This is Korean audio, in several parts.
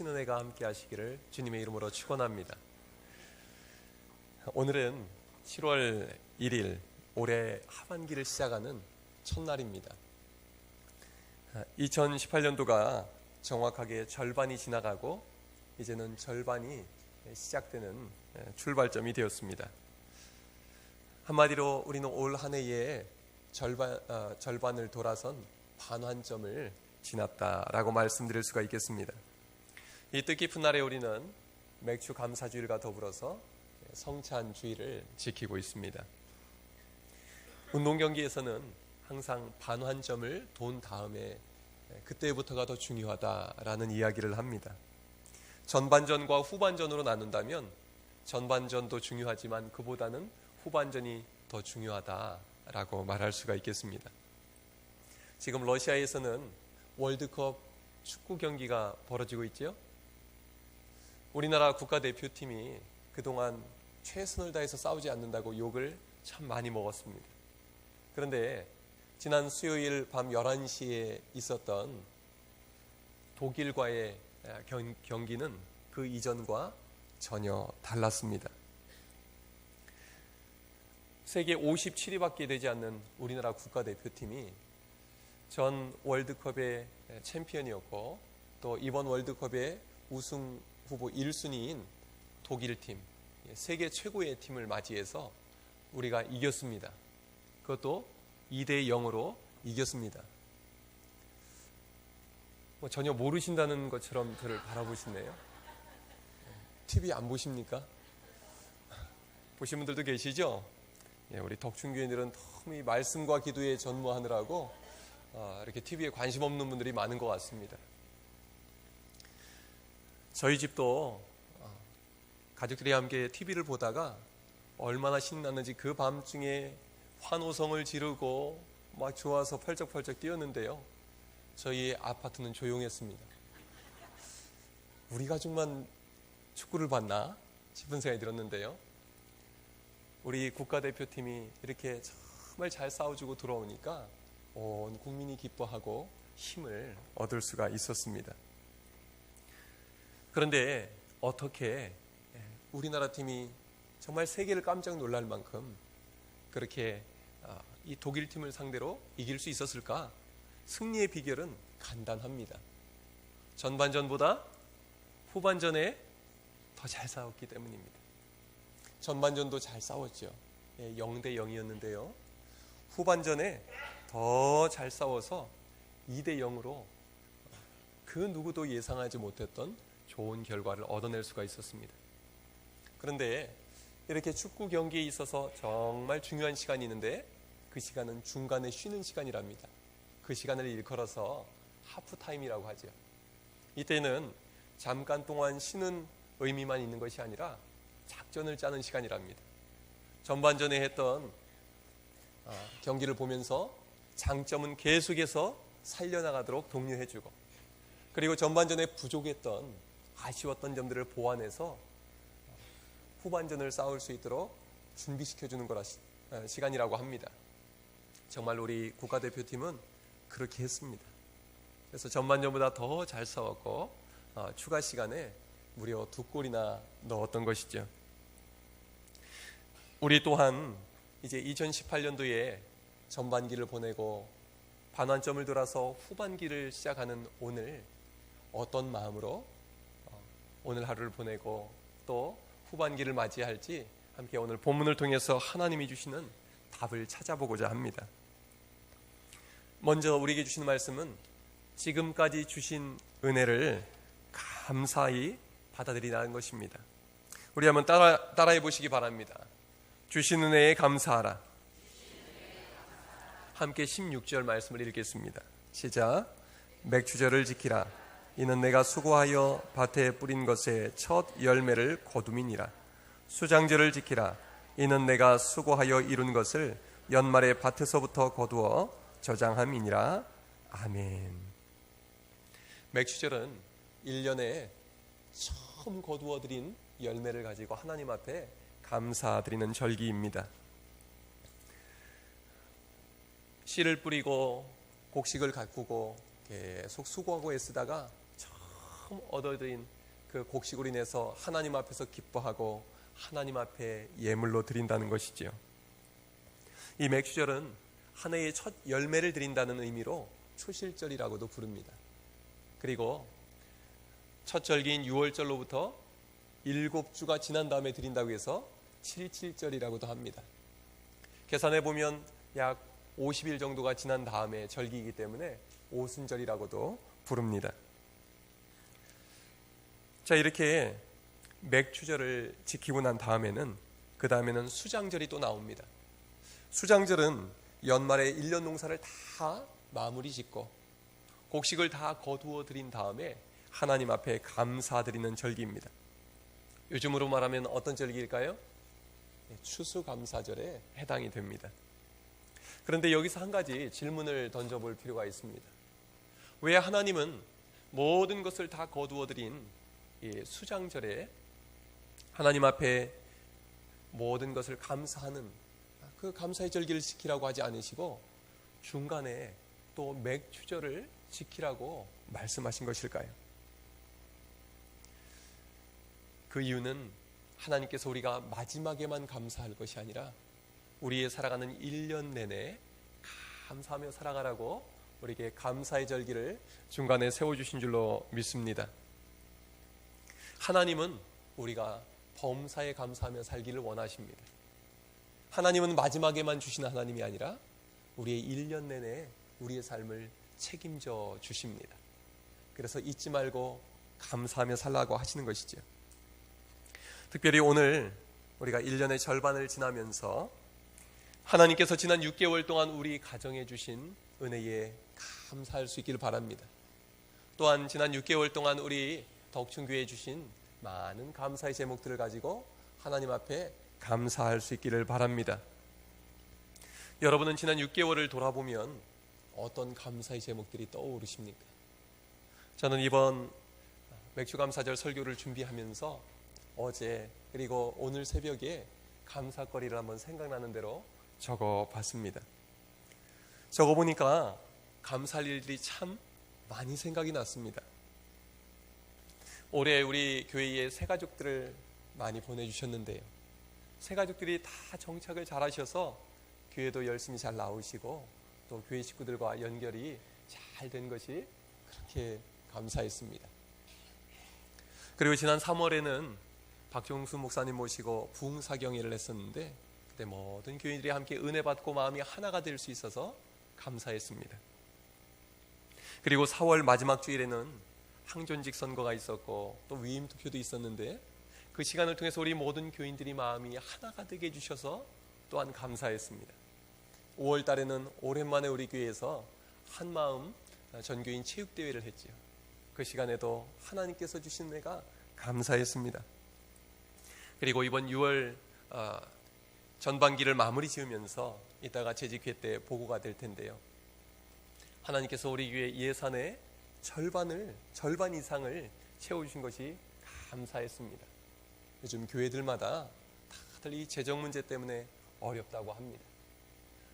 신은혜가 함께 하시기를 주님의 이름으로 축원합니다. 오늘은 7월 1일 올해 하반기를 시작하는 첫날입니다. 2018년도가 정확하게 절반이 지나가고 이제는 절반이 시작되는 출발점이 되었습니다. 한마디로 우리는 올 한 해에 절반, 어, 절반을 돌아선 반환점을 지났다라고 말씀드릴 수가 있겠습니다. 이 뜻깊은 날에 우리는 맥주 감사주일과 더불어서 성찬주의를 지키고 있습니다. 운동 경기에서는 항상 반환점을 돈 다음에 그때부터가 더 중요하다라는 이야기를 합니다. 전반전과 후반전으로 나눈다면 전반전도 중요하지만 그보다는 후반전이 더 중요하다라고 말할 수가 있겠습니다. 지금 러시아에서는 월드컵 축구 경기가 벌어지고 있죠. 우리나라 국가대표팀이 그동안 최선을 다해서 싸우지 않는다고 욕을 참 많이 먹었습니다. 그런데 지난 수요일 밤 11시에 있었던 독일과의 경기는 그 이전과 전혀 달랐습니다. 세계 57위밖에 되지 않는 우리나라 국가대표팀이 전 월드컵의 챔피언이었고 또 이번 월드컵의 우승 후보 1순위인 독일 팀, 세계 최고의 팀을 맞이해서 우리가 이겼습니다. 그것도 2대 0으로 이겼습니다. 뭐 전혀 모르신다는 것처럼 저를 바라보시네요. TV 안 보십니까? 보신 분들도 계시죠? 예, 우리 덕충교인들은 너무 이 말씀과 기도에 전무하느라고 어, 이렇게 TV에 관심 없는 분들이 많은 것 같습니다. 저희 집도 어, 가족들이 함께 TV를 보다가 얼마나 신났는지 그 밤중에 환호성을 지르고 막 좋아서 펄쩍펄쩍 뛰었는데요. 저희 아파트는 조용했습니다. 우리 가족만 축구를 봤나 싶은 생각이 들었는데요. 우리 국가대표팀이 이렇게 정말 잘 싸워주고 들어오니까 온 국민이 기뻐하고 힘을 얻을 수가 있었습니다. 그런데 어떻게 우리나라 팀이 정말 세계를 깜짝 놀랄 만큼 그렇게 이 독일 팀을 상대로 이길 수 있었을까? 승리의 비결은 간단합니다. 전반전보다 후반전에 더 잘 싸웠기 때문입니다. 전반전도 잘 싸웠죠. 0대 0이었는데요. 후반전에 더 잘 싸워서 2대 0으로 그 누구도 예상하지 못했던 좋은 결과를 얻어낼 수가 있었습니다. 그런데 이렇게 축구 경기에 있어서 정말 중요한 시간이 있는데 그 시간은 중간에 쉬는 시간이랍니다. 그 시간을 일컬어서 하프타임이라고 하죠. 이때는 잠깐 동안 쉬는 의미만 있는 것이 아니라 작전을 짜는 시간이랍니다. 전반전에 했던 경기를 보면서 장점은 계속해서 살려나가도록 독려해주고 그리고 전반전에 부족했던 아쉬웠던 점들을 보완해서 후반전을 싸울 수 있도록 준비시켜주는 거라 시간이라고 합니다. 정말 우리 국가대표팀은 그렇게 했습니다. 그래서 전반전보다 더 잘 싸웠고 어, 추가 시간에 무려 두 골이나 넣었던 것이죠. 우리 또한 이제 2018년도에 전반기를 보내고 반환점을 돌아서 후반기를 시작하는 오늘 어떤 마음으로 어, 오늘 하루를 보내고 또 후반기를 맞이할지 함께 오늘 본문을 통해서 하나님이 주시는 답을 찾아보고자 합니다. 먼저 우리에게 주시는 말씀은 지금까지 주신 은혜를 감사히 받아들이라는 것입니다. 우리 한번 따라, 따라해 보시기 바랍니다. 주신 은혜에 감사하라. 함께 16절 말씀을 읽겠습니다. 시작. 맥주절을 지키라. 이는 내가 수고하여 밭에 뿌린 것의 첫 열매를 거둠이니라. 수장절을 지키라. 이는 내가 수고하여 이룬 것을 연말에 밭에서부터 거두어 저장함이니라. 아멘. 맥주절은 1년에 처음 거두어 드린 열매를 가지고 하나님 앞에 감사드리는 절기입니다. 씨를 뿌리고 곡식을 가꾸고 계속 수고하고 애쓰다가 처음 얻어들인 그 곡식으로 인해서 하나님 앞에서 기뻐하고 하나님 앞에 예물로 드린다는 것이지요. 이 맥주절은 한 해의 첫 열매를 드린다는 의미로 초실절이라고도 부릅니다. 그리고 첫 절기인 6월절로부터 일곱 주가 지난 다음에 드린다고 해서 77절이라고도 합니다. 계산해 보면 약 50일 정도가 지난 다음에 절기이기 때문에 오순절이라고도 부릅니다. 자, 이렇게 맥추절을 지키고 난 다음에는 그 다음에는 수장절이 또 나옵니다. 수장절은 연말에 1년 농사를 다 마무리 짓고 곡식을 다 거두어 드린 다음에 하나님 앞에 감사드리는 절기입니다. 요즘으로 말하면 어떤 절기일까요? 네, 추수감사절에 해당이 됩니다. 그런데 여기서 한 가지 질문을 던져볼 필요가 있습니다. 왜 하나님은 모든 것을 다 거두어 드린 수장절에 하나님 앞에 모든 것을 감사하는 그 감사의 절기를 지키라고 하지 않으시고 중간에 또 맥주절을 지키라고 말씀하신 것일까요? 그 이유는 하나님께서 우리가 마지막에만 감사할 것이 아니라 우리의 살아가는 1년 내내 감사하며 살아가라고 우리에게 감사의 절기를 중간에 세워주신 줄로 믿습니다. 하나님은 우리가 범사에 감사하며 살기를 원하십니다. 하나님은 마지막에만 주시는 하나님이 아니라 우리의 1년 내내 우리의 삶을 책임져 주십니다. 그래서 잊지 말고 감사하며 살라고 하시는 것이죠. 특별히 오늘 우리가 1년의 절반을 지나면서 하나님께서 지난 6개월 동안 우리 가정에 주신 은혜에 감사할 수 있기를 바랍니다. 또한 지난 6개월 동안 우리 덕충교에 주신 많은 감사의 제목들을 가지고 하나님 앞에 감사할 수 있기를 바랍니다. 여러분은 지난 6개월을 돌아보면 어떤 감사의 제목들이 떠오르십니까? 저는 이번 맥주감사절 설교를 준비하면서 어제 그리고 오늘 새벽에 감사거리를 한번 생각나는 대로 적어 봤습니다. 적어 보니까 감사할 일들이 참 많이 생각이 났습니다. 올해 우리 교회에 새 가족들을 많이 보내주셨는데요. 새 가족들이 다 정착을 잘 하셔서 교회도 열심히 잘 나오시고 또 교회 식구들과 연결이 잘 된 것이 그렇게 감사했습니다. 그리고 지난 3월에는 박종수 목사님 모시고 부흥사경회를 했었는데 그때 모든 교인들이 함께 은혜 받고 마음이 하나가 될 수 있어서 감사했습니다. 그리고 4월 마지막 주일에는 항존직 선거가 있었고 또 위임 투표도 있었는데 그 시간을 통해서 우리 모든 교인들이 마음이 하나가 되게 해주셔서 또한 감사했습니다. 5월 달에는 오랜만에 우리 교회에서 한 마음 전교인 체육대회를 했지요. 그 시간에도 하나님께서 주신 내가 감사했습니다. 그리고 이번 6월 어, 전반기를 마무리 지으면서 이따가 재직회 때 보고가 될 텐데요. 하나님께서 우리 교회 예산의 절반을 절반 이상을 채워주신 것이 감사했습니다. 요즘 교회들마다 다들 이 재정 문제 때문에 어렵다고 합니다.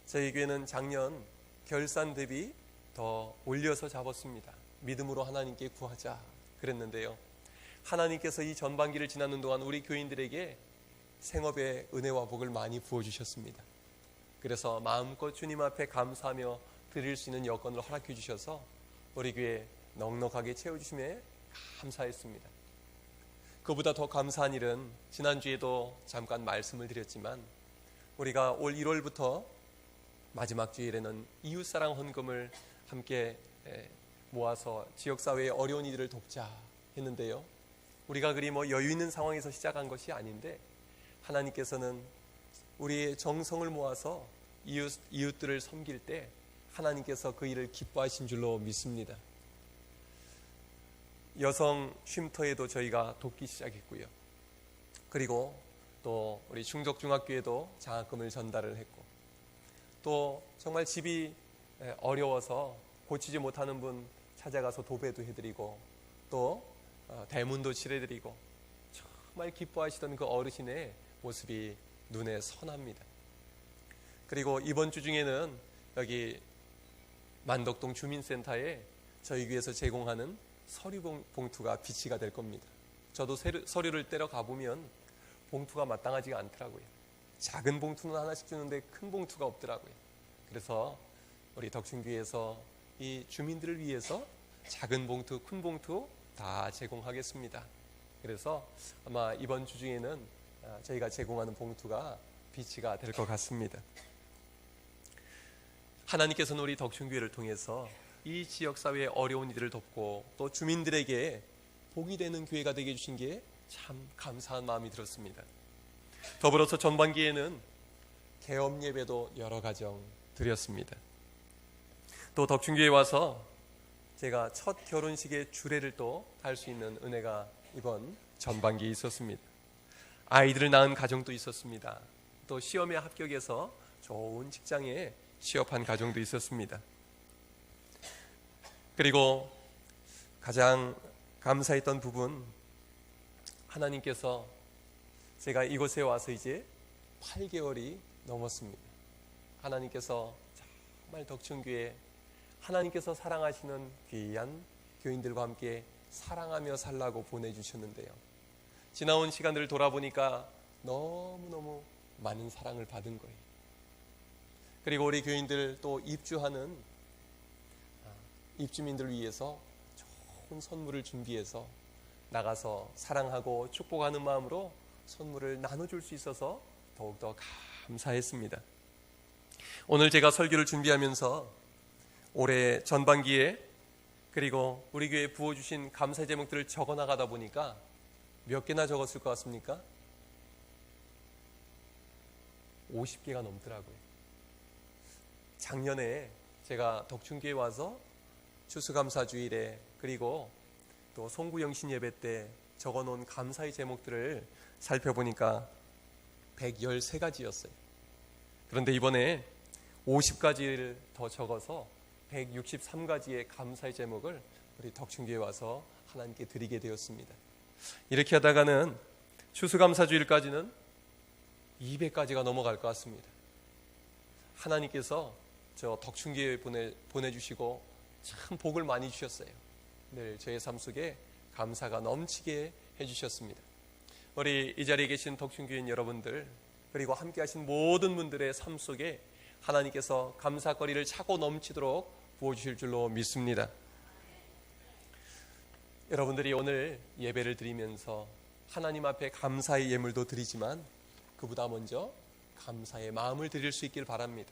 저희 교회는 작년 결산 대비 더 올려서 잡았습니다. 믿음으로 하나님께 구하자 그랬는데요. 하나님께서 이 전반기를 지나는 동안 우리 교인들에게 생업의 은혜와 복을 많이 부어주셨습니다. 그래서 마음껏 주님 앞에 감사하며 드릴 수 있는 여건을 허락해 주셔서 우리 교회 넉넉하게 채워주심에 감사했습니다. 그보다 더 감사한 일은 지난주에도 잠깐 말씀을 드렸지만 우리가 올 1월부터 마지막 주일에는 이웃사랑 헌금을 함께 모아서 지역사회의 어려운 이들을 돕자 했는데요. 우리가 그리 뭐 여유 있는 상황에서 시작한 것이 아닌데 하나님께서는 우리의 정성을 모아서 이웃, 이웃들을 섬길 때 하나님께서 그 일을 기뻐하신 줄로 믿습니다. 여성 쉼터에도 저희가 돕기 시작했고요. 그리고 또 우리 충덕중학교에도 장학금을 전달을 했고 또 정말 집이 어려워서 고치지 못하는 분 찾아가서 도배도 해드리고 또 어, 대문도 칠해드리고 정말 기뻐하시던 그 어르신의 모습이 눈에 선합니다. 그리고 이번 주 중에는 여기 만덕동 주민센터에 저희 교회에서 제공하는 서류 봉- 봉투가 비치가 될 겁니다. 저도 서류를 떼러 가보면 봉투가 마땅하지가 않더라고요. 작은 봉투는 하나씩 주는데 큰 봉투가 없더라고요. 그래서 우리 덕춘교회에서 이 주민들을 위해서 작은 봉투, 큰 봉투 다 제공하겠습니다. 그래서 아마 이번 주 중에는 아, 저희가 제공하는 봉투가 비치가 될 것 같습니다. 하나님께서는 우리 덕춘교회를 통해서 이 지역 사회의 어려운 이들을 돕고 또 주민들에게 복이 되는 교회가 되게 해 주신 게 참 감사한 마음이 들었습니다. 더불어서 전반기에는 개업 예배도 여러 가정 드렸습니다. 또 덕춘교회 와서 제가 첫 결혼식의 주례를 또 할 수 있는 은혜가 이번 전반기에 있었습니다. 아이들을 낳은 가정도 있었습니다. 또 시험에 합격해서 좋은 직장에 취업한 가정도 있었습니다. 그리고 가장 감사했던 부분 하나님께서 제가 이곳에 와서 이제 8개월이 넘었습니다. 하나님께서 정말 덕춘교회 하나님께서 사랑하시는 귀한 교인들과 함께 사랑하며 살라고 보내주셨는데요. 지나온 시간들을 돌아보니까 너무너무 많은 사랑을 받은 거예요. 그리고 우리 교인들 또 입주하는 아, 입주민들을 위해서 좋은 선물을 준비해서 나가서 사랑하고 축복하는 마음으로 선물을 나눠줄 수 있어서 더욱더 감사했습니다. 오늘 제가 설교를 준비하면서 올해 전반기에 그리고 우리 교회에 부어주신 감사 제목들을 적어 나가다 보니까 몇 개나 적었을 것 같습니까? 50개가 넘더라고요. 작년에 제가 덕춘교회 와서 추수감사 주일에 그리고 또 송구영신 예배 때 적어놓은 감사의 제목들을 살펴보니까 113가지였어요. 그런데 이번에 50가지를 더 적어서 163가지의 감사의 제목을 우리 덕춘교회 와서 하나님께 드리게 되었습니다. 이렇게 하다가는 추수감사 주일까지는 200가지가 넘어갈 것 같습니다. 하나님께서 저 덕춘교회 보내, 보내주시고 참 복을 많이 주셨어요. 늘 저의 삶 속에 감사가 넘치게 해주셨습니다. 우리 이 자리에 계신 덕춘교인 여러분들 그리고 함께 하신 모든 분들의 삶 속에 하나님께서 감사거리를 차고 넘치도록 부어주실 줄로 믿습니다. 여러분들이 오늘 예배를 드리면서 하나님 앞에 감사의 예물도 드리지만 그보다 먼저 감사의 마음을 드릴 수 있길 바랍니다.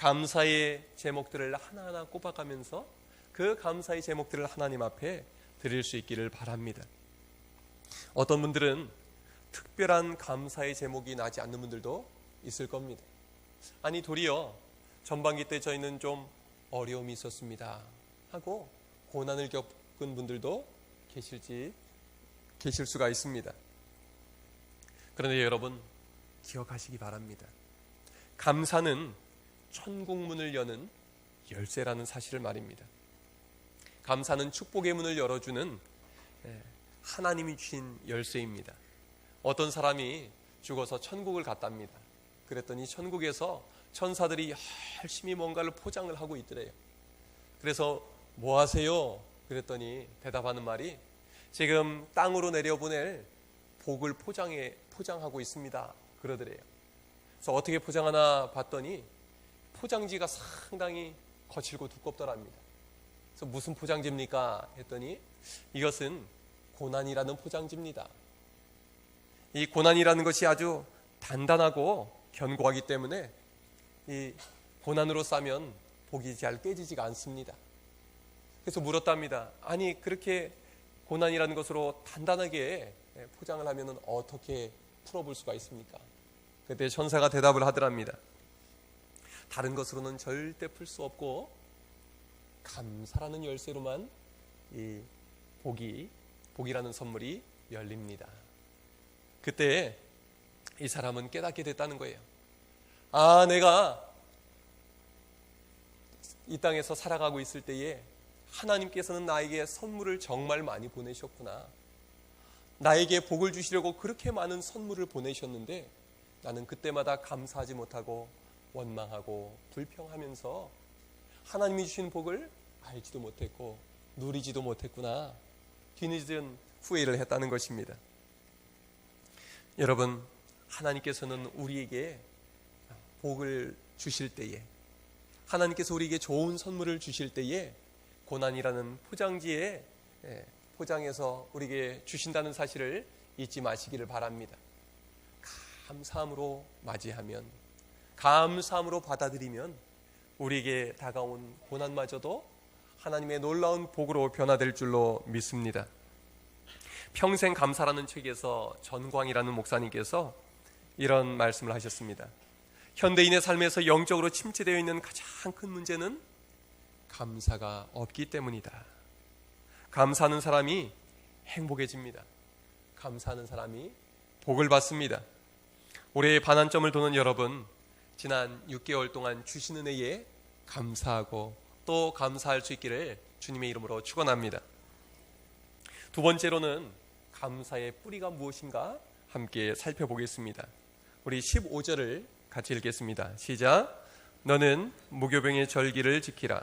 감사의 제목들을 하나하나 꼽아가면서 그 감사의 제목들을 하나님 앞에 드릴 수 있기를 바랍니다. 어떤 분들은 특별한 감사의 제목이 나지 않는 분들도 있을 겁니다. 아니 도리어 전반기 때 저희는 좀 어려움이 있었습니다. 하고 고난을 겪은 분들도 계실지 계실 수가 있습니다. 그런데 여러분 기억하시기 바랍니다. 감사는 천국 문을 여는 열쇠라는 사실을 말입니다. 감사는 축복의 문을 열어주는 하나님이 주신 열쇠입니다. 어떤 사람이 죽어서 천국을 갔답니다. 그랬더니 천국에서 천사들이 열심히 뭔가를 포장을 하고 있더래요. 그래서 뭐 하세요? 그랬더니 대답하는 말이 지금 땅으로 내려보낼 복을 포장해 포장하고 있습니다. 그러더래요. 그래서 어떻게 포장하나 봤더니 포장지가 상당히 거칠고 두껍더랍니다. 그래서 무슨 포장지입니까? 했더니 이것은 고난이라는 포장지입니다. 이 고난이라는 것이 아주 단단하고 견고하기 때문에 이 고난으로 싸면 복이 잘 깨지지가 않습니다. 그래서 물었답니다. 아니 그렇게 고난이라는 것으로 단단하게 포장을 하면 어떻게 풀어볼 수가 있습니까? 그때 천사가 대답을 하더랍니다. 다른 것으로는 절대 풀 수 없고 감사라는 열쇠로만 이 복이 복이라는 선물이 열립니다. 그때 이 사람은 깨닫게 됐다는 거예요. 아, 내가 이 땅에서 살아가고 있을 때에 하나님께서는 나에게 선물을 정말 많이 보내셨구나. 나에게 복을 주시려고 그렇게 많은 선물을 보내셨는데 나는 그때마다 감사하지 못하고 원망하고 불평하면서 하나님이 주신 복을 알지도 못했고 누리지도 못했구나. 뒤늦은 후회를 했다는 것입니다. 여러분, 하나님께서는 우리에게 복을 주실 때에 하나님께서 우리에게 좋은 선물을 주실 때에 고난이라는 포장지에 예, 포장해서 우리에게 주신다는 사실을 잊지 마시기를 바랍니다. 감사함으로 맞이하면 감사함으로 받아들이면 우리에게 다가온 고난마저도 하나님의 놀라운 복으로 변화될 줄로 믿습니다. 평생 감사라는 책에서 전광이라는 목사님께서 이런 말씀을 하셨습니다. 현대인의 삶에서 영적으로 침체되어 있는 가장 큰 문제는 감사가 없기 때문이다. 감사하는 사람이 행복해집니다. 감사하는 사람이 복을 받습니다. 올해 반환점을 도는 여러분, 지난 6개월 동안 주신 은혜에 감사하고 또 감사할 수 있기를 주님의 이름으로 축원합니다. 두 번째로는 감사의 뿌리가 무엇인가 함께 살펴보겠습니다. 우리 15절을 같이 읽겠습니다. 시작. 너는 무교병의 절기를 지키라.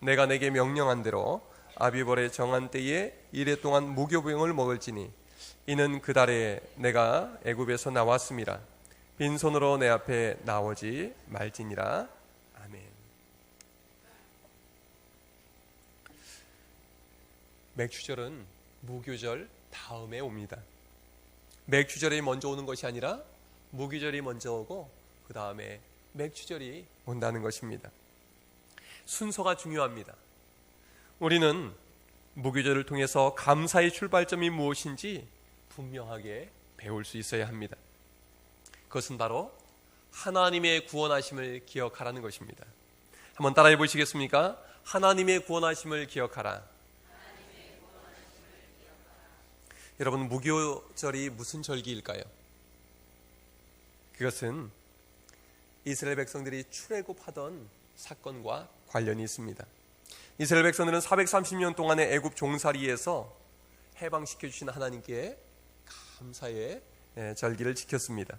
내가 내게 명령한 대로 아비벌의 정한 때에 이래 동안 무교병을 먹을지니 이는 그 달에 내가 애굽에서 나왔습니다. 빈손으로 내 앞에 나오지 말지니라. 아멘. 맥주절은 무교절 다음에 옵니다. 맥주절이 먼저 오는 것이 아니라 무교절이 먼저 오고 그 다음에 맥주절이 온다는 것입니다. 순서가 중요합니다. 우리는 무교절을 통해서 감사의 출발점이 무엇인지 분명하게 배울 수 있어야 합니다. 그것은 바로 하나님의 구원하심을 기억하라는 것입니다. 한번 따라해 보시겠습니까? 하나님의 구원하심을 기억하라. 여러분 무교절이 무슨 절기일까요? 그것은 이스라엘 백성들이 출애굽하던 사건과 관련이 있습니다. 이스라엘 백성들은 430년 동안의 애굽 종살이에서 해방시켜 주신 하나님께 감사의 예, 절기를 지켰습니다.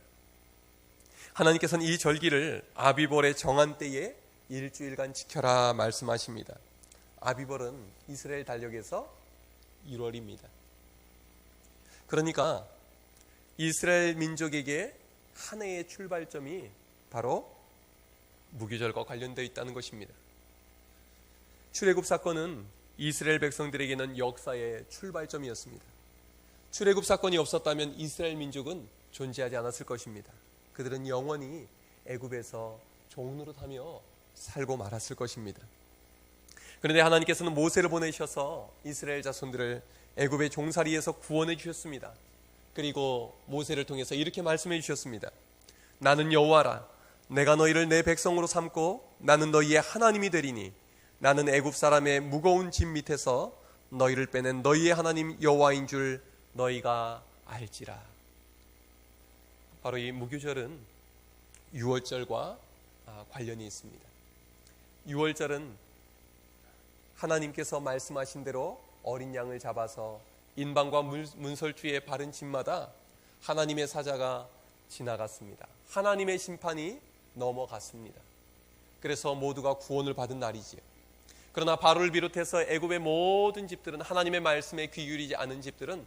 하나님께서는 이 절기를 아비벌의 정한 때에 일주일간 지켜라 말씀하십니다. 아비벌은 이스라엘 달력에서 1월입니다. 그러니까 이스라엘 민족에게 한 해의 출발점이 바로 무교절과 관련되어 있다는 것입니다. 출애굽 사건은 이스라엘 백성들에게는 역사의 출발점이었습니다. 출애굽 사건이 없었다면 이스라엘 민족은 존재하지 않았을 것입니다. 그들은 영원히 애굽에서 종노릇하며 살고 말았을 것입니다. 그런데 하나님께서는 모세를 보내셔서 이스라엘 자손들을 애굽의 종살이에서 구원해 주셨습니다. 그리고 모세를 통해서 이렇게 말씀해 주셨습니다. 나는 여호와라 내가 너희를 내 백성으로 삼고 나는 너희의 하나님이 되리니 나는 애굽 사람의 무거운 짐 밑에서 너희를 빼낸 너희의 하나님 여호와인 줄 너희가 알지라. 바로 이 무교절은 6월절과 아, 관련이 있습니다. 6월절은 하나님께서 말씀하신 대로 어린 양을 잡아서 인방과 문설주의 바른 집마다 하나님의 사자가 지나갔습니다. 하나님의 심판이 넘어갔습니다. 그래서 모두가 구원을 받은 날이지요. 그러나 바로를 비롯해서 애굽의 모든 집들은 하나님의 말씀에 귀 기울이지 않은 집들은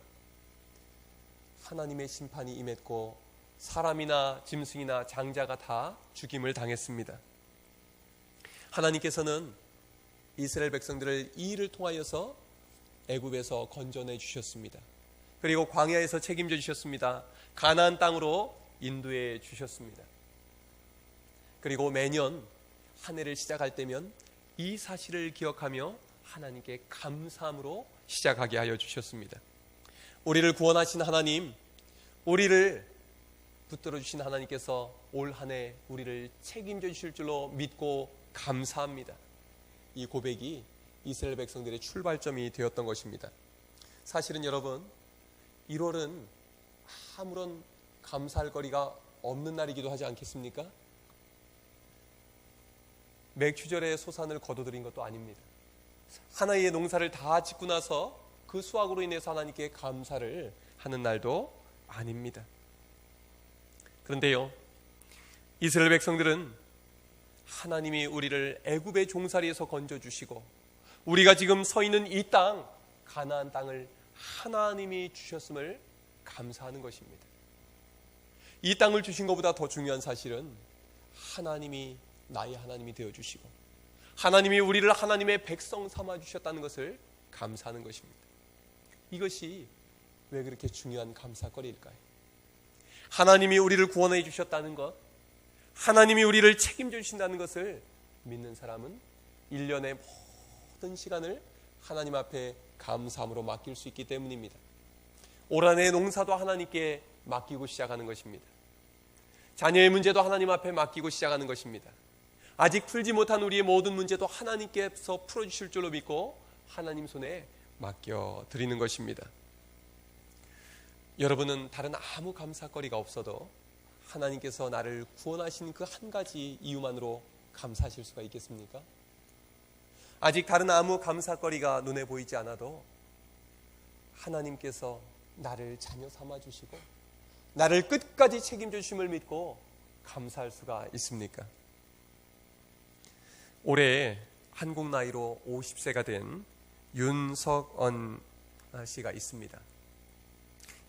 하나님의 심판이 임했고 사람이나 짐승이나 장자가 다 죽임을 당했습니다. 하나님께서는 이스라엘 백성들을 이 일을 통하여서 애굽에서 건져내 주셨습니다. 그리고 광야에서 책임져 주셨습니다. 가나안 땅으로 인도해 주셨습니다. 그리고 매년 한 해를 시작할 때면 이 사실을 기억하며 하나님께 감사함으로 시작하게 하여 주셨습니다. 우리를 구원하신 하나님, 우리를 붙들어 주신 하나님께서 올 한 해 우리를 책임져 주실 줄로 믿고 감사합니다. 이 고백이 이스라엘 백성들의 출발점이 되었던 것입니다. 사실은 여러분, 1월은 아무런 감사할 거리가 없는 날이기도 하지 않겠습니까? 맥주절에 소산을 거둬들인 것도 아닙니다. 하나의 농사를 다 짓고 나서 그 수확으로 인해서 하나님께 감사를 하는 날도 아닙니다. 그런데요, 이스라엘 백성들은 하나님이 우리를 애굽의 종살이에서 건져 주시고 우리가 지금 서 있는 이 땅, 가나안 땅을 하나님이 주셨음을 감사하는 것입니다. 이 땅을 주신 것보다 더 중요한 사실은 하나님이 나의 하나님이 되어 주시고 하나님이 우리를 하나님의 백성 삼아 주셨다는 것을 감사하는 것입니다. 이것이 왜 그렇게 중요한 감사거리일까요? 하나님이 우리를 구원해 주셨다는 것, 하나님이 우리를 책임져 주신다는 것을 믿는 사람은 1년의 모든 시간을 하나님 앞에 감사함으로 맡길 수 있기 때문입니다. 올 한해 농사도 하나님께 맡기고 시작하는 것입니다. 자녀의 문제도 하나님 앞에 맡기고 시작하는 것입니다. 아직 풀지 못한 우리의 모든 문제도 하나님께서 풀어주실 줄로 믿고 하나님 손에 맡겨 드리는 것입니다. 여러분은 다른 아무 감사거리가 없어도 하나님께서 나를 구원하신 그 한 가지 이유만으로 감사하실 수가 있겠습니까? 아직 다른 아무 감사거리가 눈에 보이지 않아도 하나님께서 나를 자녀 삼아 주시고 나를 끝까지 책임져 주심을 믿고 감사할 수가 있습니까? 올해 한국 나이로 50세가 된 윤석언 씨가 있습니다.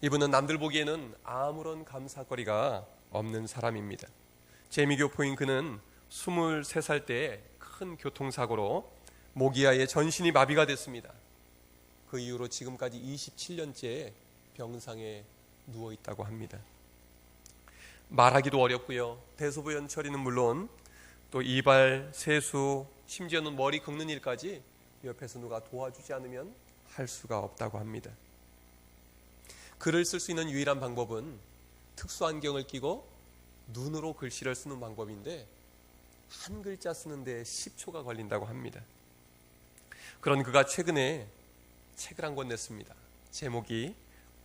이분은 남들 보기에는 아무런 감사거리가 없는 사람입니다. 재미교 포인 그는 23살 때 큰 교통사고로 모기야의 전신이 마비가 됐습니다. 그 이후로 지금까지 27년째 병상에 누워 있다고 합니다. 말하기도 어렵고요. 대소부연 처리는 물론 또 이발, 세수, 심지어는 머리 긁는 일까지 옆에서 누가 도와주지 않으면 할 수가 없다고 합니다. 글을 쓸 수 있는 유일한 방법은 특수 안경을 끼고 눈으로 글씨를 쓰는 방법인데 한 글자 쓰는데 10초가 걸린다고 합니다. 그런 그가 최근에 책을 한 권 냈습니다. 제목이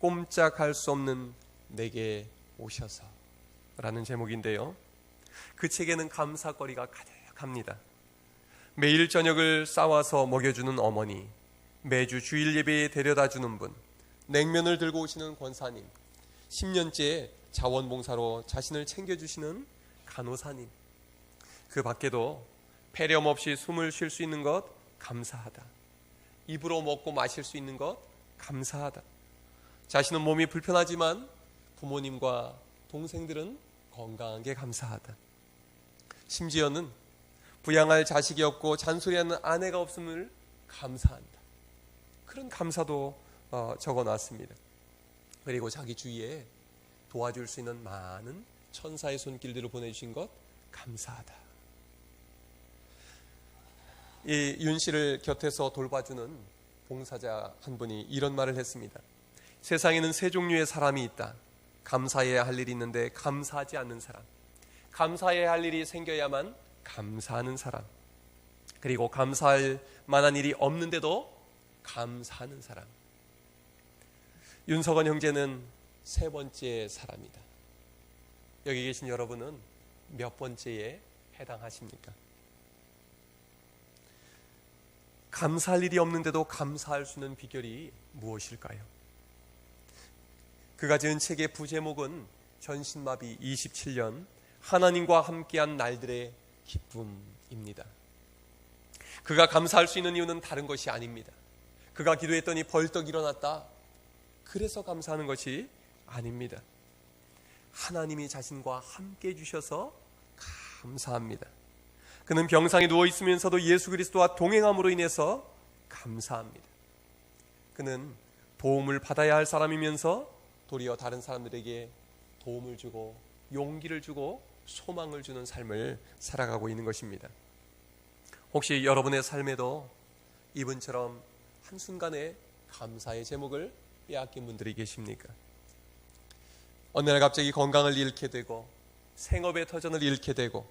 꼼짝할 수 없는 내게 오셔서 라는 제목인데요. 그 책에는 감사거리가 가득합니다. 매일 저녁을 싸와서 먹여주는 어머니, 매주 주일 예배에 데려다 주는 분, 냉면을 들고 오시는 권사님, 10년째 자원봉사로 자신을 챙겨주시는 간호사님, 그 밖에도 폐렴 없이 숨을 쉴 수 있는 것 감사하다. 입으로 먹고 마실 수 있는 것 감사하다. 자신은 몸이 불편하지만 부모님과 동생들은 건강한 게 감사하다. 심지어는 부양할 자식이 없고 잔소리하는 아내가 없음을 감사한다. 그런 감사도 어, 적어 놨습니다. 그리고 자기 주위에 도와줄 수 있는 많은 천사의 손길들을 보내주신 것 감사하다. 이 윤 씨를 곁에서 돌봐주는 봉사자 한 분이 이런 말을 했습니다. 세상에는 세 종류의 사람이 있다. 감사해야 할 일이 있는데 감사하지 않는 사람. 감사해야 할 일이 생겨야만 감사하는 사람. 그리고 감사할 만한 일이 없는데도 감사하는 사람. 윤석원 형제는 세 번째 사람이다. 여기 계신 여러분은 몇 번째에 해당하십니까? 감사할 일이 없는데도 감사할 수 있는 비결이 무엇일까요? 그가 지은 책의 부제목은 전신마비 27년 하나님과 함께한 날들의 기쁨입니다. 그가 감사할 수 있는 이유는 다른 것이 아닙니다. 그가 기도했더니 벌떡 일어났다. 그래서 감사하는 것이 아닙니다. 하나님이 자신과 함께 해주셔서 감사합니다. 그는 병상에 누워 있으면서도 예수 그리스도와 동행함으로 인해서 감사합니다. 그는 도움을 받아야 할 사람이면서 도리어 다른 사람들에게 도움을 주고 용기를 주고 소망을 주는 삶을 살아가고 있는 것입니다. 혹시 여러분의 삶에도 이분처럼 한순간에 감사의 제목을 빼앗긴 분들이 계십니까? 어느 날 갑자기 건강을 잃게 되고 생업의 터전을 잃게 되고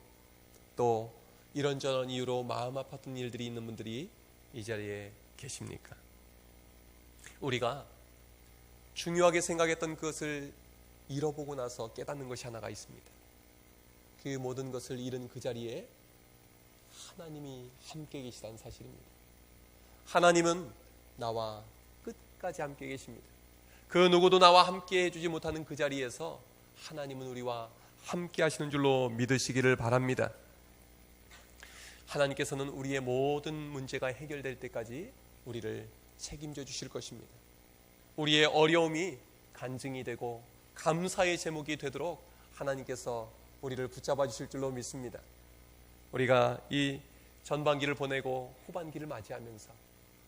또 이런저런 이유로 마음 아팠던 일들이 있는 분들이 이 자리에 계십니까? 우리가 중요하게 생각했던 그것을 잃어보고 나서 깨닫는 것이 하나가 있습니다. 그 모든 것을 잃은 그 자리에 하나님이 함께 계시다는 사실입니다. 하나님은 나와 끝까지 함께 계십니다. 그 누구도 나와 함께 해주지 못하는 그 자리에서 하나님은 우리와 함께 하시는 줄로 믿으시기를 바랍니다. 하나님께서는 우리의 모든 문제가 해결될 때까지 우리를 책임져 주실 것입니다. 우리의 어려움이 간증이 되고 감사의 제목이 되도록 하나님께서 우리를 붙잡아 주실 줄로 믿습니다. 우리가 이 전반기를 보내고 후반기를 맞이하면서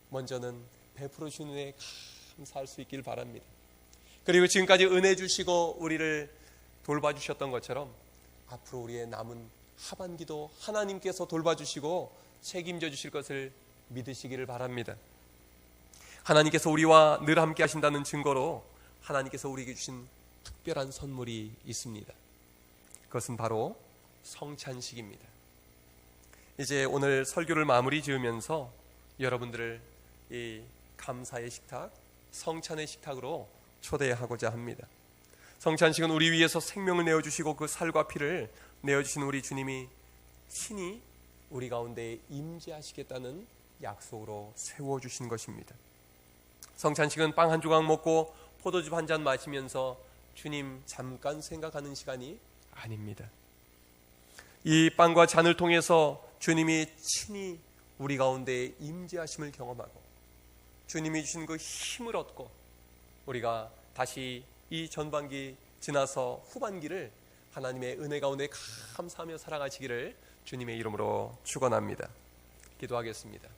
먼저는 베풀어 주는 은혜에 감사할 수 있길 바랍니다. 그리고 지금까지 은혜 주시고 우리를 돌봐주셨던 것처럼 앞으로 우리의 남은 하반기도 하나님께서 돌봐주시고 책임져 주실 것을 믿으시기를 바랍니다. 하나님께서 우리와 늘 함께 하신다는 증거로 하나님께서 우리에게 주신 특별한 선물이 있습니다. 그것은 바로 성찬식입니다. 이제 오늘 설교를 마무리 지으면서 여러분들을 이 감사의 식탁, 성찬의 식탁으로 초대하고자 합니다. 성찬식은 우리 위해서 생명을 내어주시고 그 살과 피를 내어주신 우리 주님이 친히 우리 가운데 임재하시겠다는 약속으로 세워주신 것입니다. 성찬식은 빵 한 조각 먹고 포도즙 한 잔 마시면서 주님 잠깐 생각하는 시간이 아닙니다. 이 빵과 잔을 통해서 주님이 친히 우리 가운데 임재하심을 경험하고 주님이 주신 그 힘을 얻고 우리가 다시 이 전반기 지나서 후반기를 하나님의 은혜 가운데 감사하며 살아가시기를 주님의 이름으로 축원합니다. 기도하겠습니다.